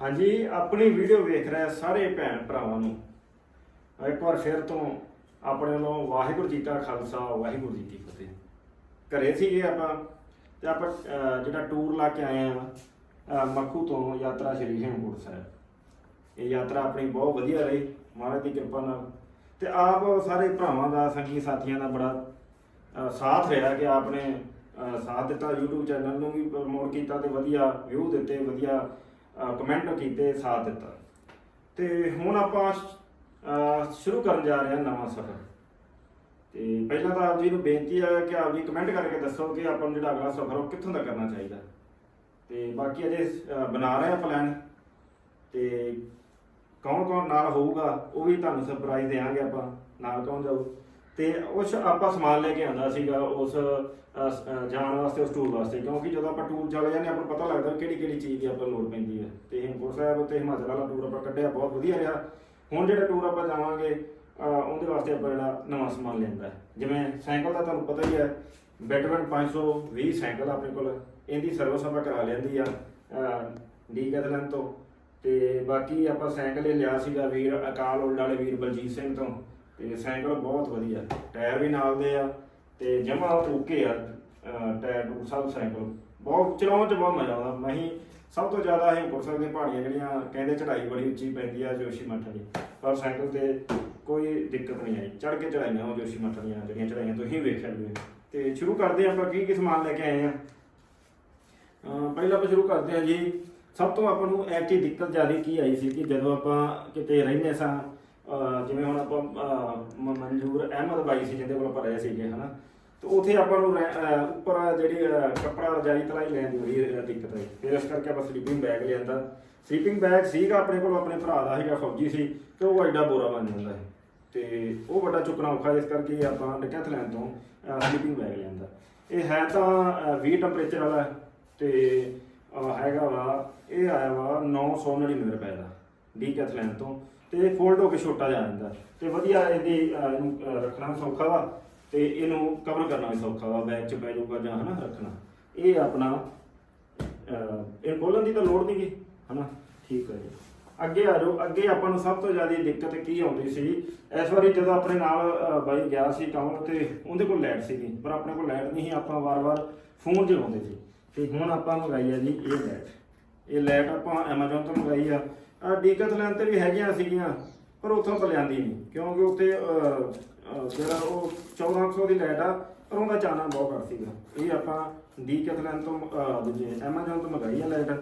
ਹਾਂਜੀ ਆਪਣੀ ਵੀਡੀਓ ਵੇਖ ਰਹੇ ਸਾਰੇ ਭੈਣ ਭਰਾਵਾਂ ਨੂੰ। ਇੱਕ ਵਾਰ ਫਿਰ ਤੋਂ ਆਪਣੇ ਵੱਲੋਂ ਵਾਹਿਗੁਰੂ ਜੀ ਕਾ ਖਾਲਸਾ ਵਾਹਿਗੁਰੂ ਜੀ ਕੀ ਫਤਿਹ। ਘਰੇ ਸੀਗੇ ਆਪਾਂ ਤੇ ਆਪਾਂ ਜਿਹੜਾ ਟੂਰ ਲਾ ਕੇ ਆਏ ਆ ਮੱਖੂ ਤੋਂ ਯਾਤਰਾ ਸ਼੍ਰੀ ਹੇਮਕੁੰਟ ਸਾਹਿਬ। ਇਹ ਯਾਤਰਾ ਆਪਣੀ ਬਹੁਤ ਵਧੀਆ ਰਹੀ ਮਹਾਰਾਜ ਦੀ ਕਿਰਪਾ ਨਾਲ। ਤੇ ਆਪ ਸਾਰੇ ਭਰਾਵਾਂ ਦਾ ਸੰਗੀ ਸਾਥੀਆਂ ਦਾ ਬੜਾ ਸਾਥ ਰਿਹਾ ਕਿ ਆਪਨੇ ਅਹ, ਸਾਥ ਦਿੱਤਾ YouTube ਚੈਨਲ ਨੂੰ ਵੀ ਪ੍ਰਮੋਟ ਕੀਤਾ ਤੇ ਵਧੀਆ ਵਿਊ ਦਿੱਤੇ ਵਧੀਆ ਕਮੈਂਟ ਕੀਤੇ ਸਾਥ ਦਿੱਤਾ। ਤੇ ਹੁਣ ਆਪਾਂ ਅਹ, ਸ਼ੁਰੂ ਕਰਨ ਜਾ ਰਹੇ ਹਾਂ ਨਵਾਂ ਸਫ਼ਰ। ਤੇ ਪਹਿਲਾਂ ਤਾਂ ਆਪ ਜੀ ਨੂੰ ਬੇਨਤੀ ਹੈ ਕਿ ਆਪ ਜੀ ਕਮੈਂਟ ਕਰਕੇ ਦੱਸੋ ਕਿ ਆਪਾਂ ਨੂੰ ਜਿਹੜਾ ਅਗਲਾ ਸਫ਼ਰ ਉਹ ਕਿੱਥੋਂ ਦਾ ਕਰਨਾ ਚਾਹੀਦਾ। ਤੇ ਬਾਕੀ ਅਜੇ ਅਹ, ਬਣਾ ਰਹੇ ਹਾਂ ਪਲਾਨ ਤੇ ਕੌਣ ਕੌਣ ਨਾਲ ਹੋਊਗਾ ਉਹ ਵੀ ਤੁਹਾਨੂੰ ਸਰਪ੍ਰਾਈਜ਼ ਦੇਵਾਂਗੇ ਆਪਾਂ। ਨਾਲ ਕੌਣ ਜਾਊ? ਤੇ ਉਸ ਆਪਾਂ ਸਮਾਨ ਲੈ ਕੇ ਆਂਦਾ ਸੀਗਾ ਉਸ ਅਹ, ਜਾਣ ਵਾਸਤੇ ਉਸ ਟੂਰ ਵਾਸਤੇ ਕਿਉਂਕਿ ਜਦੋਂ ਆਪਾਂ ਟੂਰ ਚਲੇ ਜਾਂਦੇ ਹਾਂ, ਆਪਾਂ ਨੂੰ ਪਤਾ ਲੱਗਦਾ ਕਿਹੜੀ ਕਿਹੜੀ ਚੀਜ਼ ਦੀ ਆਪਾਂ ਨੂੰ ਲੋੜ ਪੈਂਦੀ ਹੈ। ਤੇ ਹੇਮਕੁੰਟ ਸਾਹਿਬ ਤੇ ਹਿਮਾਚਲ ਵਾਲਾ ਟੂਰ ਆਪਾਂ ਕੱਢਿਆ ਬਹੁਤ ਵਧੀਆ ਰਿਹਾ। ਹੁਣ ਜਿਹੜਾ ਟੂਰ ਆਪਾਂ ਜਾਵਾਂਗੇ ਅਹ, ਉਹਦੇ ਵਾਸਤੇ ਆਪਾਂ ਜਿਹੜਾ ਨਵਾਂ ਸਮਾਨ ਲੈਂਦਾ ਹੈ। ਜਿਵੇਂ ਸਾਈਕਲ ਦਾ ਤੁਹਾਨੂੰ ਪਤਾ ਹੀ ਹੈ ਬੈਟਮੈਨ 520 ਸਾਈਕਲ ਆਪਣੇ ਕੋਲ। ਇਹਦੀ ਸਰਵਿਸ ਆਪਾਂ ਕਰਾ ਲੈਂਦੀ ਆ ਡੀ ਕੈਥਲਨ ਤੋਂ। ਤੇ ਬਾਕੀ ਆਪਾਂ ਸਾਈਕਲ ਇਹ ਲਿਆ ਸੀਗਾ ਵੀਰ ਅਕਾਲ ਉਲਡ ਵਾਲੇ ਵੀਰ ਬਲਜੀਤ ਸਿੰਘ ਤੋਂ। ਤੇ ਸਾਈਕਲ ਬਹੁਤ ਵਧੀਆ। ਟਾਇਰ ਵੀ ਨਾਲ ਦੇ ਆ ਤੇ ਜਮਾ ਓਕੇ ਆ ਟਾਇਰ ਟੂਰ ਸਭ ਸਾਈਕਲ। ਬਹੁਤ ਚਲਾਉਣ ਚ ਬਹੁਤ ਮਜ਼ਾ ਆਉਂਦਾ। ਮੈਂ ਸਭ ਤੋਂ ਜ਼ਿਆਦਾ ਇਹ ਗੁਰਸਰ ਦੀਆਂ ਪਹਾੜੀਆਂ ਜਿਹੜੀਆਂ ਕਹਿੰਦੇ ਚੜ੍ਹਾਈ ਬੜੀ ਉੱਚੀ ਪੈਂਦੀ ਆ ਜੋਸ਼ੀ ਮੱਠਾ ਦੀ ਪਰ ਸਾਈਕਲ ਤੇ ਕੋਈ ਦਿੱਕਤ ਨਹੀਂ ਆਈ। ਚੜ੍ਹ ਕੇ ਚੜਾਈਆਂ ਉਹ ਜੋਸ਼ੀ ਮੱਠਾ ਦੀਆਂ ਜਿਹੜੀਆਂ ਚੜਾਈਆਂ ਤੁਸੀਂ ਵੇਖ ਸਕਦੇ ਹੋ ਤੇ ਸ਼ੁਰੂ ਕਰਦੇ ਹਾਂ ਆਪਾਂ ਕੀ ਕੀ ਸਮਾਨ ਲੈ ਕੇ ਆਏ ਆ ਪਹਿਲਾਂ ਆਪਾਂ ਸ਼ੁਰੂ ਕਰਦੇ ਹਾਂ ਜੀ। ਸਭ ਤੋਂ ਆਪਾਂ ਨੂੰ ਐਕਟੀ ਦਿੱਕਤ ਜ਼ਿਆਦਾ ਕੀ ਆਈ ਸੀ ਕਿ ਜਦੋਂ ਆਪਾਂ ਕਿਤੇ ਰਹਿੰਦੇ ਸਾਂ ਅਹ ਜਿਵੇਂ ਹੁਣ ਆਪਾਂ, ਅਹ ਮ- ਮਨਜੂਰ ਅਹਿਮਦ ਬਾਈ ਸੀ, ਜਿਹਦੇ ਕੋਲ ਆਪਾਂ ਰਹੇ ਸੀਗੇ, ਹਨਾ? ਤੇ ਉਥੇ ਆਪਾਂ ਨੂੰ ਰਹਿ- ਅਹ ਉੱਪਰ ਜਿਹੜੀ, ਅਹ ਕੱਪੜਾ, ਰਜਾਈ, ਤਲਾਈ ਲੈਣ ਦੀ ਬੜੀ, ਅਹ ਦਿੱਕਤ ਆਈ। ਫਿਰ ਇਸ ਕਰਕੇ ਆਪਾਂ ਸਲੀਪਿੰਗ ਬੈਗ ਲਿਆਂਦਾ। ਸਲੀਪਿੰਗ ਬੈਗ ਸੀਗਾ ਆਪਣੇ ਕੋਲ, ਆਪਣੇ ਭਰਾ ਦਾ ਸੀਗਾ, ਫੌਜੀ ਸੀ, ਤੇ ਉਹ ਐਡਾ ਬੋਰਾ ਬਣ ਜਾਂਦਾ ਹੈ ਤੇ ਉਹ ਵੱਡਾ ਚੁੱਕਣਾ ਔਖਾ, ਇਸ ਕਰਕੇ ਆਪਾਂ ਡੈਕੈਥਲੈਨ ਤੋਂ ਸਲੀਪਿੰਗ ਬੈਗ ਲਿਆਂਦਾ। ਇਹ ਹੈ ਤਾਂ, ਅਹ 20 ਟੈਂਪਰੇਚਰ ਵਾਲਾ ਹੈ ਤੇ, ਅਹ ਹੈਗਾ ਵਾ, ਇਹ ਆਇਆ ਵਾ 999 ਰੁਪਏ ਦਾ, ਡੀ ਡੀਕੈਥਲੈਨ ਤੋਂ। ਤੇ ਫੋਲਡ ਹੋ ਕੇ ਛੋਟਾ ਜਿਹਾ ਜਾਂਦਾ। ਤੇ ਵਧੀਆ ਇਹਦੀ ਅਹ, ਇਹਨੂੰ ਅਹ, ਰੱਖਣਾ ਸੌਖਾ ਵਾ ਤੇ ਇਹਨੂੰ ਕਵਰ ਕਰਨਾ ਵੀ ਸੌਖਾ ਵਾ ਬੈਗ 'ਚ ਪੈ ਜਾਊਗਾ ਜਾਂ ਹਨਾ ਰੱਖਣਾ। ਇਹ ਆਪਣਾ ਅਹ, ਇਹ ਖੋਲਣ ਦੀ ਤਾਂ ਲੋੜ ਨਹੀਂ ਗੀ ਹਨਾ? ਠੀਕ ਹੈ ਜੀ। ਅੱਗੇ ਆ ਜਾਓ ਅੱਗੇ ਆਪਾਂ ਨੂੰ ਸਭ ਤੋਂ ਜ਼ਿਆਦਾ ਦਿੱਕਤ ਕੀ ਆਉਂਦੀ ਸੀ ਇਸ ਵਾਰੀ ਜਦੋਂ ਆਪਣੇ ਨਾਲ ਅਹ, ਬਾਈ ਗਿਆ ਸੀ ਕਮਲ ਤੇ ਉਹਦੇ ਕੋਲ ਲਾਈਟ ਸੀਗੀ ਪਰ ਆਪਣੇ ਕੋਲ ਲਾਈਟ ਨਹੀਂ ਸੀ ਆਪਾਂ ਵਾਰ-ਵਾਰ ਫੋਨ ਜਗਾਉਂਦੇ ਸੀ। ਤੇ ਹੁਣ ਆਪਾਂ ਮੰਗਾਈ ਆ ਜੀ ਇਹ ਲਾਈਟ ਇਹ ਲਾਈਟ ਆਪਾਂ Amazon ਤੋਂ ਮੰਗਾਈ ਆ ਡੀਕਥਲੈਨ ਤੇ ਵੀ ਹੈਗੀਆਂ ਸੀਗੀਆਂ ਪਰ ਉੱਥੋਂ ਤਾਂ ਲਿਆਂਦੀ ਨਹੀਂ ਕਿਉਂਕਿ ਉੱਥੇ ਅਹ, ਅਹ, ਜਿਹੜਾ ਉਹ 1400 ਦੀ ਲਾਈਟ ਆ ਪਰ ਉਹਦਾ ਚਾਨਣ ਬਹੁਤ ਘੱਟ ਸੀਗਾ। ਇਹ ਆਪਾਂ ਡੀਕਥਲੈਨ ਤੋਂ ਅਹ, ਦੂਜੇ Amazon ਤੋਂ ਮੰਗਾਈ ਆ ਲਾਈਟ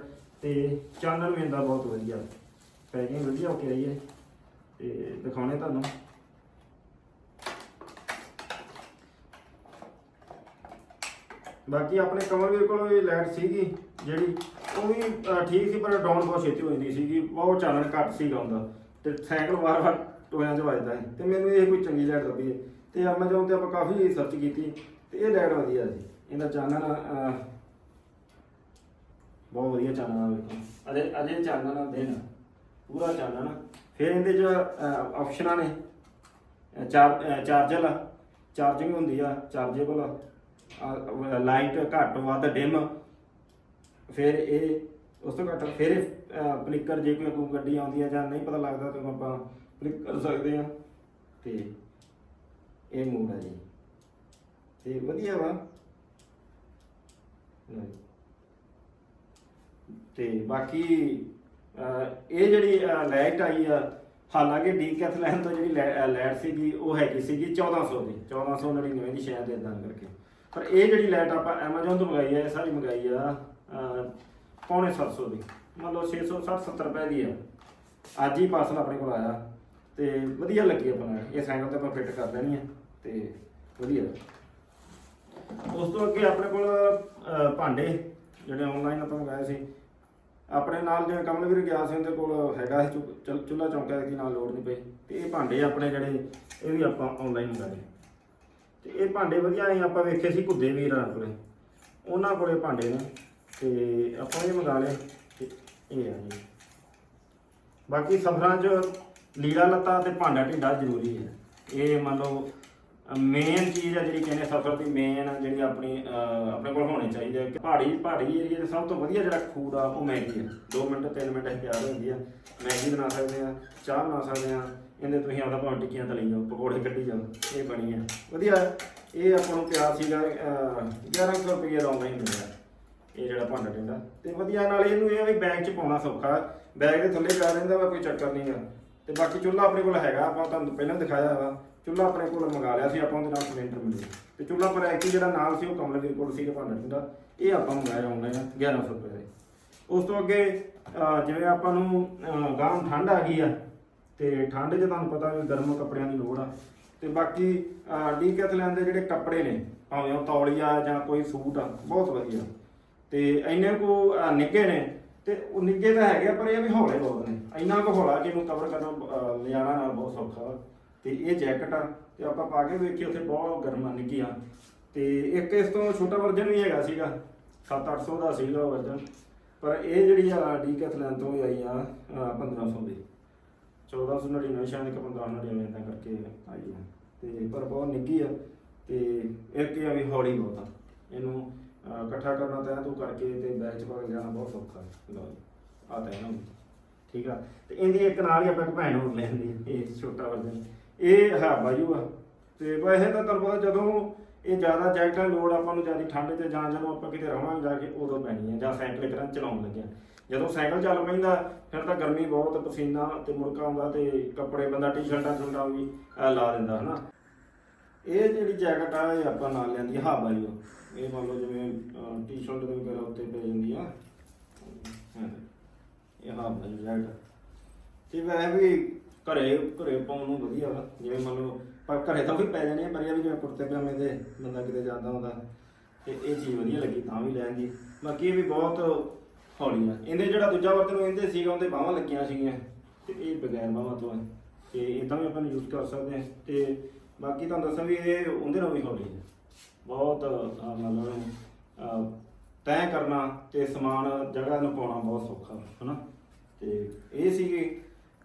ਤੇ ਚਾਨਣ ਵੀ ਇਹਦਾ ਬਹੁਤ ਵਧੀਆ ਪੈਕਿੰਗ ਵਧੀਆ ਹੋ ਕੇ ਆਈ ਹੈ ਤੇ ਦਿਖਾਉਣੇ ਤੁਹਾਨੂੰ। ਬਾਕੀ ਆਪਣੇ ਕਮਰ ਵੀਰ ਕੋਲ ਵੀ ਲਾਈਟ ਸੀਗੀ ਜਿਹੜੀ ਉਹ ਵੀ ਅਹ, ਠੀਕ ਸੀ ਪਰ ਡਾਊਨ ਬਹੁਤ ਛੇਤੀ ਹੋ ਜਾਂਦੀ ਸੀਗੀ ਬਹੁਤ ਚਾਨਣ ਘੱਟ ਸੀਗਾ ਹੁੰਦਾ ਤੇ ਸਾਈਕਲ ਵਾਰ-ਵਾਰ ਟੋਇਆਂ 'ਚ ਵੱਜਦਾ ਸੀ। ਤੇ ਮੈਨੂੰ ਇਹ ਕੋਈ ਚੰਗੀ ਲਾਈਟ ਲੱਭੀ। ਹੈ ਤੇ Amazon ਤੇ ਆਪਾਂ ਕਾਫੀ ਸਰਚ ਕੀਤੀ। ਤੇ ਇਹ ਲਾਈਟ ਵਧੀਆ ਸੀ। ਇਹਦਾ ਚਾਨਣ ਅਹ, ਬਹੁਤ ਵਧੀਆ ਚਾਨਣ ਆ ਵੇਖੋ। ਅਜੇ ਅਜੇ ਚਾਨਣ ਆ ਦੇਣ। ਪੂਰਾ ਚਾਨਣ। ਫਿਰ ਇਹਦੇ 'ਚ ਆਪਸ਼ਨਾਂ ਨੇ। ਅਹ, ਚਾਰ ਚਾਰਜਰ ਆ। ਚਾਰਜਿੰਗ ਹੁੰਦੀ ਆ ਚਾਰਜੇਬਲ ਆ। ਲਾਈਟ ਘੱਟ, ਵੱਧ ਡਿਮ ਫਿਰ ਇਹ, ਉਸ ਤੋਂ ਘੱਟ ਫਿਰ ਫਲਿੱਕਰ ਜੇ ਕੋਈ ਕੋਈ ਗੱਡੀ ਆਉਂਦੀ ਆ ਜਾਂ ਨਹੀਂ ਪਤਾ ਲੱਗਦਾ ਤਾਂ ਆਪਾਂ ਕਲਿੱਕ ਕਰ ਸਕਦੇ ਆ ਤੇ ਇਹ ਮੂਡ ਆ ਜੀ। ਤੇ ਵਧੀਆ ਵਾ। ਲਓ ਤੇ ਬਾਕੀ ਇਹ ਜਿਹੜੀ ਲਾਈਟ ਆਈ ਆ, ਹਾਲਾਂਕਿ ਡੀਕੈਥਲੈਨ ਤੋਂ ਜਿਹੜੀ ਲਾਈਟ ਸੀਗੀ, ਉਹ ਹੈਗੀ ਸੀਗੀ 1400 ਦੀ। 1499 ਦੀ ਸ਼ਾਇਦ ਇਦਾਂ ਕਰਕੇ। ਪਰ ਇਹ ਜਿਹੜੀ ਲਾਈਟ ਆਪਾਂ Amazon ਤੋਂ ਮੰਗਾਈ ਆ ਇਹ ਸਾਰੀ ਮੰਗਾਈ ਆ ਅਹ, ਪੌਣੇ 700 ਦੀ। ਮੰਨ ਲਓ 660 70 ਰੁਪਏ ਦੀ ਆ। ਅੱਜ ਹੀ ਪਾਰਸਲ ਆਪਣੇ ਕੋਲ ਆਇਆ ਤੇ ਵਧੀਆ ਲੱਗੀ ਆਪਣਾ ਇਹ ਸਾਈਕਲ ਤੇ ਆਪਾਂ ਫਿੱਟ ਕਰ ਦੇਣੀ ਆ ਤੇ ਵਧੀਆ। ਉਸ ਤੋਂ ਅੱਗੇ ਆਪਣੇ ਕੋਲ ਅਹ, ਭਾਂਡੇ ਜਿਹੜੇ ਆਨਲਾਈਨ ਆਪਾਂ ਮੰਗਾਏ ਸੀ। ਆਪਣੇ ਨਾਲ ਜਿਵੇਂ ਕਮਲਵੀਰ ਗਿਆ ਸੀ ਉਹਦੇ ਕੋਲ ਹੈਗਾ ਸੀ ਚੁ- ਚੁੱਲ੍ਹਾ ਚੌਂਕਾ ਦੀ ਨਾਲ ਲੋੜ ਨਹੀਂ ਪਈ। ਤੇ ਇਹ ਭਾਂਡੇ ਆਪਣੇ ਜਿਹੜੇ ਇਹ ਵੀ ਆਪਾਂ ਆਨਲਾਈਨ ਮੰਗਾਏ। ਤੇ ਇਹ ਭਾਂਡੇ ਵਧੀਆ ਆਏ ਆਪਾਂ ਵੇਖੇ ਸੀ ਘੁੱਦੇ ਵੀਰਾਂ ਕੋਲੇ। ਉਹਨਾਂ ਕੋਲੇ ਭਾਂਡੇ ਨੇ, ਤੇ ਆਪਾਂ ਇਹ ਮੰਗਾ ਲਏ, ਤੇ ਇਹ ਆ ਜੀ। ਬਾਕੀ ਸਫਰਾਂ 'ਚ ਲੀੜਾ ਲੱਤਾ ਤੇ ਭਾਂਡਾ ਢਿੱਡਾ ਜ਼ਰੂਰੀ ਹੈ। ਇਹ ਮੰਨ ਲਓ ਮੇਨ ਚੀਜ਼ ਹੈ ਜਿਹੜੀ ਕਹਿੰਦੇ ਸਫ਼ਰ ਦੀ ਮੇਨ ਜਿਹੜੀ ਆਪਣੀ ਆਪਣੇ ਕੋਲ ਹੋਣੀ ਚਾਹੀਦੀ ਹੈ। ਕਿ ਪਹਾੜੀ ਪਹਾੜੀ ਏਰੀਆ ਦੇ ਸਭ ਤੋਂ ਵਧੀਆ ਜਿਹੜਾ ਫੂਡ ਆ, ਉਹ ਮੈਗੀ ਹੈ। 2 ਮਿੰਟ 3 ਮਿੰਟ ਇਹ ਤਿਆਰ ਹੁੰਦੀ ਆ। ਮੈਗੀ ਬਣਾ ਸਕਦੇ ਆ, ਚਾਹ ਬਣਾ ਸਕਦੇ ਆ। ਇਹਦੇ ਤੁਸੀਂ ਆਪਦਾ ਭਾਵੇਂ ਟਿੱਕੀਆਂ ਤਲੀ ਜਾਓ ਪਕੌੜੇ ਕੱਢੀ ਜਾਓ ਇਹ ਬਣੀ ਆ। ਵਧੀਆ ਇਹ ਆਪਾਂ ਨੂੰ ਪਿਆ ਸੀਗਾ ਅਹ, 1100 ਰੁਪਏ ਦਾ ਆਨਲਾਈਨ ਮਿਲਿਆ। ਇਹ ਜਿਹੜਾ ਭਾਂਡਾ ਟਿੰਡਾ ਤੇ ਵਧੀਆ ਨਾਲ ਇਹਨੂੰ ਇਹ ਆ ਵੀ ਬੈਗ 'ਚ ਪਾਉਣਾ ਸੌਖਾ ਬੈਗ ਦੇ ਥੱਲੇ ਪੈ ਰਹਿੰਦਾ ਵਾ ਕੋਈ ਚੱਕਰ ਨਹੀਂ ਆ ਤੇ ਬਾਕੀ ਚੁੱਲ੍ਹਾ ਆਪਣੇ ਕੋਲ ਹੈਗਾ ਆਪਾਂ ਤੁਹਾਨੂੰ ਪਹਿਲਾਂ ਦਿਖਾਇਆ ਵਾ। ਚੁੱਲ੍ਹਾ ਆਪਣੇ ਕੋਲ ਮੰਗਾ ਲਿਆ ਸੀ ਆਪਾਂ ਉਹਦੇ ਨਾਲ ਸਿਲੰਡਰ ਮਿਲੇ। ਤੇ ਚੁੱਲ੍ਹਾ ਪਰ ਐਕੀ ਜਿਹੜਾ ਨਾਲ ਸੀ ਉਹ ਕਮਲਵੀਰ ਕੋਲ ਸੀ ਭਾਂਡਾ ਟਿੰਡਾ ਇਹ ਆਪਾਂ ਮੰਗਾਇਆ ਆਨਲਾਈਨ 1100 ਰੁਪਏ ਦੇ। ਉਸ ਤੋਂ ਅੱਗੇ ਜਿਵੇਂ ਆਪਾਂ ਨੂੰ ਅਹ, ਗਾਂ ਠੰਡ ਆ ਗਈ ਆ ਤੇ ਠੰਡ 'ਚ ਤੁਹਾਨੂੰ ਪਤਾ ਵੀ ਗਰਮ ਕੱਪੜਿਆਂ ਦੀ ਲੋੜ ਆ। ਤੇ ਬਾਕੀ ਡੀਕੈਥਲੈਨ ਦੇ ਜਿਹੜੇ ਕੱਪੜੇ ਨੇ ਭਾਵੇਂ ਉਹ ਤੌਲੀਆ ਜਾਂ ਕੋਈ ਸੂਟ ਆ ਬਹੁਤ ਵਧੀਆ। ਤੇ ਇੰਨੇ ਕੋ ਅਹ, ਨੇ ਤੇ ਉਹ ਨਿੱਘੇ ਤਾਂ ਹੈਗੇ ਆ, ਪਰ ਇਹ ਵੀ ਹੌਲੇ ਬਹੁਤ ਨੇ। ਇੰਨਾ ਕੁ ਹੌਲਾ ਕਿ ਇਹਨੂੰ ਕਵਰ ਕਰਨਾ ਅਹ, ਲਿਜਾਣਾ ਨਾਲ ਬਹੁਤ ਸੌਖਾ ਵਾ। ਤੇ ਇਹ ਜੈਕਟ ਆ ਤੇ ਆਪਾਂ ਪਾ ਕੇ ਵੇਖੀ ਉੱਥੇ ਬਹੁਤ ਗਰਮ ਆ ਨਿੱਘੀਆਂ ਤੇ ਇੱਕ ਇਸ ਤੋਂ ਛੋਟਾ ਵਰਜਨ ਵੀ ਹੈਗਾ ਸੀਗਾ 7-800 ਦਾ ਸੀਗਾ ਉਹ ਵਰਜਨ ਪਰ ਇਹ ਜਿਹੜੀ ਆ ਡੀਕੈਥਲੈਨ ਤੋਂ ਹੀ ਆਈ ਆ ਅਹ, 1500 ਦੀ। 1499 ਸ਼ਾਇਦ ਕਿ 1599 ਇਦਾਂ ਕਰਕੇ ਆਈ ਆ ਤੇ ਪਰ ਬਹੁਤ ਨਿੱਗੀ ਆ ਤੇ ਇੱਕ ਇਹ ਆ ਵੀ ਹੌਲੀ ਬਹੁਤ ਆ। ਇਹਨੂੰ ਅਹ, ਇਕੱਠਾ ਕਰਨਾ ਤਾਂ ਤੂੰ ਕਰਕੇ ਤੇ ਬੈਚ ਪਾ ਕੇ ਜਾਣਾ ਬਹੁਤ ਸੌਖਾ ਲਓ ਆ ਤਾਂ ਇਹਨਾਂ ਨੂੰ। ਠੀਕ ਆ? ਤੇ ਇਹਦੀ ਇੱਕ ਨਾਲ ਹੀ ਆਪਾਂ ਇੱਕ ਭੈਣ ਹੋਰ ਲੈਂਦੀ ਇਹ ਛੋਟਾ ਵਰਜਨ। ਇਹ ਹੈ ਬਾਜੂ ਆ। ਤੇ ਵੈਸੇ ਤਾਂ ਤੁਹਾਨੂੰ ਪਤਾ ਜਦੋਂ ਇਹ ਜ਼ਿਆਦਾ ਜੈਕਟਾਂ ਦੀ ਲੋੜ ਆਪਾਂ ਨੂੰ ਜ਼ਿਆਦਾ ਠੰਡ ਤੇ ਜਾਂ ਜਦੋਂ ਆਪਾਂ ਕਿਤੇ ਰਵਾਂਗੇ ਜਾ ਕੇ ਉਦੋਂ ਪੈਣੀ ਹੈ ਜਾਂ ਸਾਈਕਲ ਕਰਾਂ ਚਲਾਉਣ ਲੱਗਿਆ। ਜਦੋਂ ਸਾਈਕਲ ਚੱਲ ਪੈਂਦਾ ਫਿਰ ਤਾਂ ਗਰਮੀ ਬਹੁਤ ਪਸੀਨਾ ਤੇ ਮੁੜਕਾ ਆਉਂਦਾ ਤੇ ਕੱਪੜੇ ਬੰਦਾ ਟੀ-ਸ਼ਰਟਾਂ ਟੁੰਡਾ ਵੀ ਅਹ, ਲਾ ਦਿੰਦਾ ਹਨਾ? ਇਹ ਜਿਹੜੀ ਜੈਕਟ ਆ ਇਹ ਆਪਾਂ ਨਾਲ ਲੈਂਦੀ ਆ ਹਾਬਾ ਜੀ ਇਹ ਮੰਨ ਲਓ ਜਿਵੇਂ ਟੀ-ਸ਼ਰਟ ਦੇ ਵਗੈਰਾ ਉੱਤੇ ਪੈ ਜਾਂਦੀ ਆ। ਇਹ ਹਾਬਾ ਜੀ ਜੈਕਟ ਤੇ ਵੈਸੇ ਵੀ ਘਰੇ ਘਰੇ ਪਾਉਣ ਨੂੰ ਵਧੀਆ ਵਾ। ਜਿਵੇਂ ਮੰਨ ਲਓ ਪਰ ਘਰੇ ਤਾਂ ਵੀ ਪੈ ਜਾਣੀ ਆ ਪਰ ਇਹ ਵੀ ਜਿਵੇਂ ਕੁੜਤੇ ਪਜਾਮੇ ਦੇ ਬੰਦਾ ਕਿਤੇ ਜਾਂਦਾ ਹੁੰਦਾ ਤੇ ਇਹ ਚੀਜ਼ ਵਧੀਆ ਲੱਗੀ ਤਾਂ ਵੀ ਲੈਣ ਦੀ ਬਾਕੀ ਇਹ ਵੀ ਬਹੁਤ ਹੌਲੀ ਆ ਇਹਦੇ ਜਿਹੜਾ ਦੂਜਾ ਵਰਤਨ ਨੂੰ ਇਹਦੇ ਸੀਗਾ ਉਹਦੇ ਬਾਹਾਂ ਲੱਗੀਆਂ ਸੀਗੀਆਂ। ਤੇ ਇਹ ਬਗੈਰ ਬਾਹਾਂ ਤੋਂ ਹੈ। ਤੇ ਇਦਾਂ ਵੀ ਆਪਾਂ ਯੂਜ਼ ਕਰ ਸਕਦੇ ਹਾਂ। ਤੇ ਬਾਕੀ ਤੁਹਾਨੂੰ ਦੱਸਾਂ ਵੀ ਇਹ ਉਹਦੇ ਨਾਲ ਵੀ ਹੌਲੀ ਹੈ। ਬਹੁਤ ਅਹ, ਮਤਲਬ ਅਹ, ਤੈਅ ਕਰਨਾ ਤੇ ਸਮਾਨ ਜਗ੍ਹਾ ਨੂੰ ਪਾਉਣਾ ਬਹੁਤ ਸੌਖਾ ਹਨਾ? ਤੇ ਇਹ ਸੀਗੇ।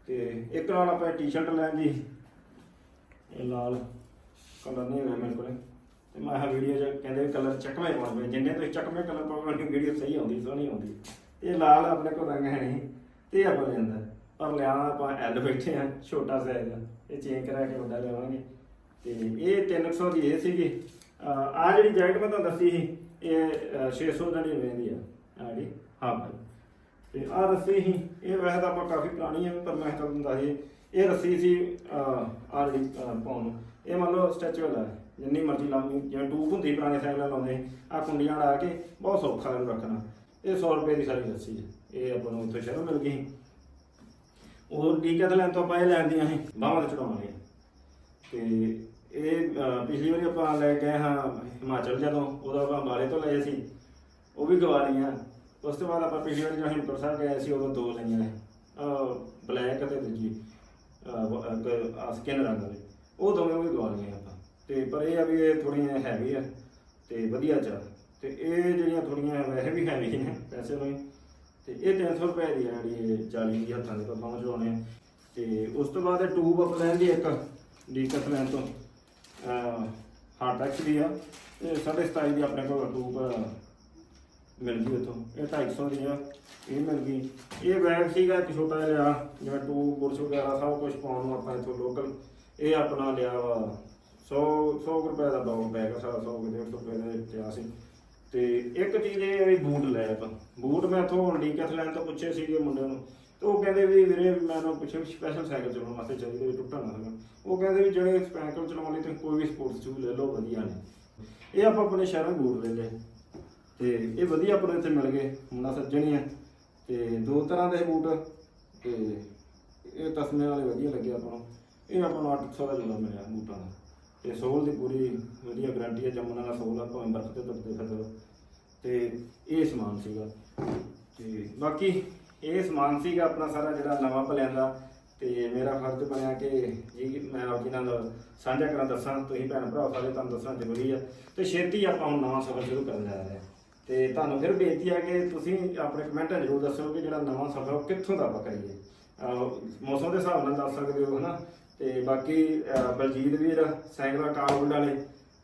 ਤੇ ਇੱਕ ਨਾਲ ਆਪਾਂ ਟੀ-ਸ਼ਰਟ ਲੈਣ ਦੀ। ਇਹ ਲਾਲ ਕਲਰ ਨਹੀਂ ਹੈਗਾ ਮੇਰੇ ਕੋਲ। ਤੇ ਮੈਂ ਆਹ ਵੀਡੀਓ 'ਚ ਕਹਿੰਦੇ ਕਲਰ ਚੱਕਵੇਂ ਪਾਉਣ ਪਏ ਜਿੰਨੇ ਤੁਸੀਂ ਚੱਕਵੇਂ ਕਲਰ ਪਾਉਣਗੇ ਵੀਡੀਓ ਸਹੀ ਆਉਂਦੀ ਸੋਹਣੀ ਆਉਂਦੀ। ਇਹ ਲਾਲ ਆਪਣੇ ਕੋਲ ਰੰਗ ਹੈ ਨਹੀਂ ਤੇ ਇਹ ਆਪਾਂ ਲੈਂਦਾ ਪਰ ਲਿਆ ਆਪਾਂ ਐਲ ਬੈਠੇ ਆ ਛੋਟਾ ਸਾਈਜ਼ ਆ। ਇਹ ਚੇਂਜ ਕਰਾ ਕੇ ਵੱਡਾ ਲਿਆਵਾਂਗੇ। ਤੇ ਇਹ 300 ਦੀ ਇਹ ਸੀਗੀ। ਆ ਜਿਹੜੀ ਜੈਕਟ ਮੈਂ ਤੁਹਾਨੂੰ ਦੱਸੀ ਸੀ ਇਹ ਅਹ, 699 ਦੀ ਆ। ਆ ਜਿਹੜੀ ਹਾਂ ਭਾਈ। ਤੇ ਆ ਰੱਸੀ ਸੀ। ਇਹ ਵੈਸੇ ਤਾਂ ਆਪਾਂ ਕਾਫੀ ਪੁਰਾਣੀ ਆ ਪਰ ਮੈਂ ਤੁਹਾਨੂੰ ਦੱਸ ਦਈਏ ਇਹ ਰੱਸੀ ਸੀ ਆ ਜਿਹੜੀ ਪਾਉਣ ਇਹ ਮੰਨ ਲਓ ਸਟ੍ਰੈਚੇਬਲ ਹੈ। ਜਿੰਨੀ ਮਰਜ਼ੀ ਲਾਉਣੀ ਜਿਵੇਂ ਟੂਬ ਹੁੰਦੀ ਪੁਰਾਣੇ ਸਾਈਕਲਾਂ ਲਾਉਂਦੇ ਆ ਕੁੰਡੀਆਂ ਲਾ ਕੇ ਬਹੁਤ ਸੌਖਾ ਇਹਨੂੰ ਰੱਖਣਾ। ਇਹ 100 ਰੁਪਏ ਦੀ ਸਾਰੀ ਰੱਸੀ ਹੈ। ਇਹ ਆਪਾਂ ਨੂੰ ਉੱਥੇ ਸ਼ਹਿਰੋਂ ਮਿਲ ਗਈ ਹੋਰ ਡੀਕੈਥ ਲੈਣ ਤੋਂ ਆਪਾਂ ਇਹ ਲੈਂਦੀਆਂ ਸੀ ਬਾਹਾਂ ਤੇ ਚੜਾਉਣਗੇ ਤੇ ਇਹ ਪਿਛਲੀ ਵਾਰੀ ਆਪਾਂ ਲੈ ਗਏ ਹਾਂ ਹਿਮਾਚਲ ਜਦੋਂ, ਉਹਦਾ ਆਪਾਂ ਅੰਬਾਲੇ ਤੋਂ ਲਏ ਸੀ। ਉਹ ਵੀ ਗਵਾ ਲਈਆਂ। ਉਸ ਤੋਂ ਬਾਅਦ ਆਪਾਂ ਪਿਛਲੀ ਵਾਰੀ ਜਦੋਂ ਹਿੰਮਤਪੁਰ ਸਾਹਿਬ ਗਏ ਸੀ, ਉਦੋਂ ਦੋ ਲਈਆਂ ਨੇ। ਬਲੈਕ ਅਤੇ ਦੂਜੀ ਸਕਿਨ ਰੰਗ ਵਾਲੀ। ਉਹ ਦੋਵੇਂ ਵੀ ਗਵਾ ਲਈਆਂ ਆਪਾਂ। ਤੇ ਪਰ ਇਹ ਆ ਵੀ ਇਹ ਥੋੜੀਆਂ ਹੈਵੀ ਆ। ਤੇ ਵਧੀਆ ਚੱਲ। ਤੇ ਇਹ ਜਿਹੜੀਆਂ ਥੋੜੀਆਂ ਵੈਸੇ ਵੀ ਹੈਵੀ ਨੇ ਪੈਸੇ ਨੂੰ ਤੇ ਇਹ 300 ਰੁਪਏ ਦੀ ਆ ਜਿਹੜੀ ਇਹ 40 ਦੀ ਹੱਥਾਂ ਦੇ ਪੱਪਾਂ ਮਚਾਉਣੇ ਆ। ਤੇ ਉਸ ਤੋਂ ਬਾਅਦ ਇਹ ਟੂਬ ਅਪ ਲੈਣ ਦੀ ਇੱਕ ਡੀਕਸ ਲੈਣ ਤੋਂ ਹਾਰਡ ਟੈਕਸ ਦੀ ਆ। ਇਹ 27.5 ਦੀ ਆਪਣੇ ਕੋਲ ਟੂਬ ਮਿਲ ਗਈ ਉਥੋਂ। ਇਹ 250 ਦੀ ਆ, ਇਹ ਮਿਲ ਗਈ। ਇਹ ਬੈਗ ਸੀਗਾ ਇੱਕ ਛੋਟਾ ਜਿਹਾ ਜਿਵੇਂ ਟੂਬ ਬੁਰਸ਼ ਵਗੈਰਾ, ਸਭ ਕੁਝ ਪਾਉਣ ਨੂੰ ਆਪਾਂ ਇਥੋਂ ਲੋਕਲ ਇਹ ਆਪਣਾ ਲਿਆ ਵਾ 100 100 ਰੁਪਏ ਦਾ ਦੋ ਬੈਗ ਸਾਰਾ 100 150 ਰੁਪਏ ਦਾ ਪਿਆ ਸੀ। ਤੇ ਇੱਕ ਚੀਜ਼ ਇਹ ਹੈ ਵੀ ਬੂਟ ਲੈ ਆਪਾਂ ਬੂਟ ਮੈਂ ਇਥੋਂ ਡੀਕੈਥ ਲੈਣ ਤੋਂ ਪੁੱਛੇ ਸੀਗੇ ਮੁੰਡਿਆਂ ਨੂੰ। ਤੇ ਉਹ ਕਹਿੰਦੇ ਵੀ ਵੀਰੇ ਮੈਂ ਉਹਨੂੰ ਪੁੱਛਿਆ ਵੀ ਸਪੈਸ਼ਲ ਸਾਈਕਲ ਚਲਾਉਣ ਵਾਸਤੇ ਚਾਹੀਦੇ ਵੀ ਟੁੱਟਾ ਨਾ ਹੋਵੇ ਉਹ ਕਹਿੰਦੇ ਵੀ ਜਿਹੜੇ ਸਾਈਕਲ ਚਲਾਉਣ ਲਈ ਤੁਸੀਂ ਕੋਈ ਵੀ ਸਪੋਰਟਸ ਸ਼ੂ ਲੈ ਲਓ, ਵਧੀਆ ਨੇ। ਇਹ ਆਪਾਂ ਆਪਣੇ ਸ਼ਹਿਰੋਂ ਬੂਟ ਲੈ ਲਏ। ਤੇ ਇਹ ਵਧੀਆ ਆਪਣੇ ਇੱਥੇ ਮਿਲ ਗਏ, ਮੁੰਡਾ ਸੱਜਣੀ ਹੈ ਤੇ ਦੋ ਤਰ੍ਹਾਂ ਦੇ ਬੂਟ, ਤੇ ਇਹ ਤਸਮੇ ਵਾਲੇ ਵਧੀਆ ਲੱਗੇ ਆਪਾਂ ਨੂੰ। ਇਹ ਆਪਾਂ ਨੂੰ 800 ਦਾ ਜੋੜਾ ਮਿਲਿਆ ਬੂਟਾਂ ਦਾ। ਤੇ ਸੋਲ ਦੀ ਪੂਰੀ ਵਧੀਆ ਗਾਰੰਟੀ ਹੈ, ਜੰਮਣ ਵਾਲਾ ਸੋਲ ਆ, ਭਾਵੇਂ ਬਰਫ਼ ਤੇ ਤੁਰਦੇ ਫਿਰਦੇ ਤੇ ਇਹ ਸਮਾਨ ਸੀਗਾ। ਤੇ ਬਾਕੀ ਇਹ ਸਮਾਨ ਸੀਗਾ ਆਪਣਾ ਸਾਰਾ ਜਿਹੜਾ ਨਵਾਂ ਭਲਿਆਂ ਦਾ। ਤੇ ਮੇਰਾ ਫਰਜ਼ ਬਣਿਆ ਕਿ ਜੀ, ਮੈਂ ਆਪ ਜੀ ਨਾਲ ਸਾਂਝਾ ਕਰਾਂ, ਦੱਸਾਂ, ਤੁਸੀਂ ਭੈਣ ਭਰਾ ਸਾਰੇ ਤੁਹਾਨੂੰ ਦੱਸਣਾ ਜ਼ਰੂਰੀ ਆ। ਤੇ ਛੇਤੀ ਆਪਾਂ ਹੁਣ ਨਵਾਂ ਸਫ਼ਰ ਸ਼ੁਰੂ ਕਰਨ ਜਾ ਰਹੇ ਹਾਂ ਤੇ ਤੁਹਾਨੂੰ ਫਿਰ ਬੇਨਤੀ ਆ ਕਿ ਤੁਸੀਂ ਆਪਣੇ ਕਮੈਂਟਾਂ ਜ਼ਰੂਰ ਦੱਸੋ ਕਿ ਜਿਹੜਾ ਨਵਾਂ ਸਫ਼ਰ ਉਹ ਕਿੱਥੋਂ ਦਾ ਆਪਾਂ ਕਰੀਏ। ਮੌਸਮ ਦੇ ਹਿਸਾਬ ਨਾਲ ਦੱਸ ਸਕਦੇ ਹੋ, ਹਨਾ? ਤੇ ਬਾਕੀ ਬਲਜੀਤ ਵੀਰ, ਸਾਈਕਲ ਕਾਲਵੁੱਡ ਵਾਲੇ,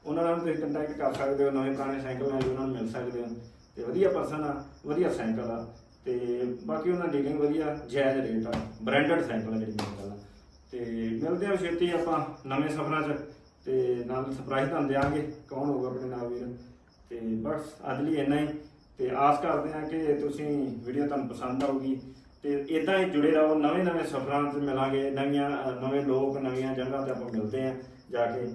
ਉਹਨਾਂ ਨਾਲ ਤੁਸੀਂ ਕੰਟੈਕਟ ਕਰ ਸਕਦੇ ਹੋ, ਨਵੇਂ ਪੁਰਾਣੇ ਸਾਈਕਲ ਨਾਲ ਵੀ ਉਹਨਾਂ ਨੂੰ ਮਿਲ ਸਕਦੇ ਹੋ। ਤੇ ਵਧੀਆ ਪਰਸਨ ਆ, ਵਧੀਆ ਸਾਈਕਲ ਆ। ਤੇ ਬਾਕੀ ਉਹਨਾਂ ਡੀਲਿੰਗ ਵਧੀਆ, ਜਾਇਜ਼ ਰੇਟ ਆ ਬ੍ਰਾਂਡਡ ਸਾਈਕਲ ਆ ਜਿਹੜੀ ਮੇਨ ਆ। ਤੇ ਮਿਲਦੇ ਆ ਛੇਤੀ ਆਪਾਂ ਨਵੇਂ ਸਫ਼ਰਾਂ 'ਚ, ਤੇ ਨਾਲ ਸਰਪ੍ਰਾਈਜ਼ ਤੁਹਾਨੂੰ ਦਿਆਂਗੇ, ਕੌਣ ਹੋਊਗਾ ਆਪਣੇ ਨਾਲ ਵੀਰ। ਤੇ ਬਸ ਅੱਜ ਲਈ ਇੰਨਾ ਹੀ, ਤੇ ਆਸ ਕਰਦੇ ਹਾਂ ਕਿ ਤੁਸੀਂ ਵੀਡੀਓ ਤੁਹਾਨੂੰ ਪਸੰਦ ਆਊਗੀ। ਤੇ ਇਦਾਂ ਹੀ ਜੁੜੇ ਰਹੋ, ਨਵੇਂ ਨਵੇਂ ਸਫ਼ਰਾਂ 'ਚ ਮਿਲਾਂਗੇ, ਨਵੀਆਂ ਨਵੇਂ ਲੋਕ, ਨਵੀਆਂ ਜਗ੍ਹਾ ਤੇ ਆਪਾਂ ਮਿਲਦੇ ਹਾਂ ਜਾ ਕੇ।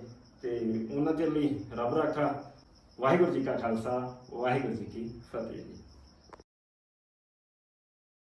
ਤੇ ਉਹਨਾਂ ਦੇ ਲਈ ਰੱਬ ਰਾਖਾ। ਵਾਹਿਗੁਰੂ ਜੀ ਕਾ ਖਾਲਸਾ, ਵਾਹਿਗੁਰੂ ਜੀ ਕੀ ਫਤਿਹ। ਜੀ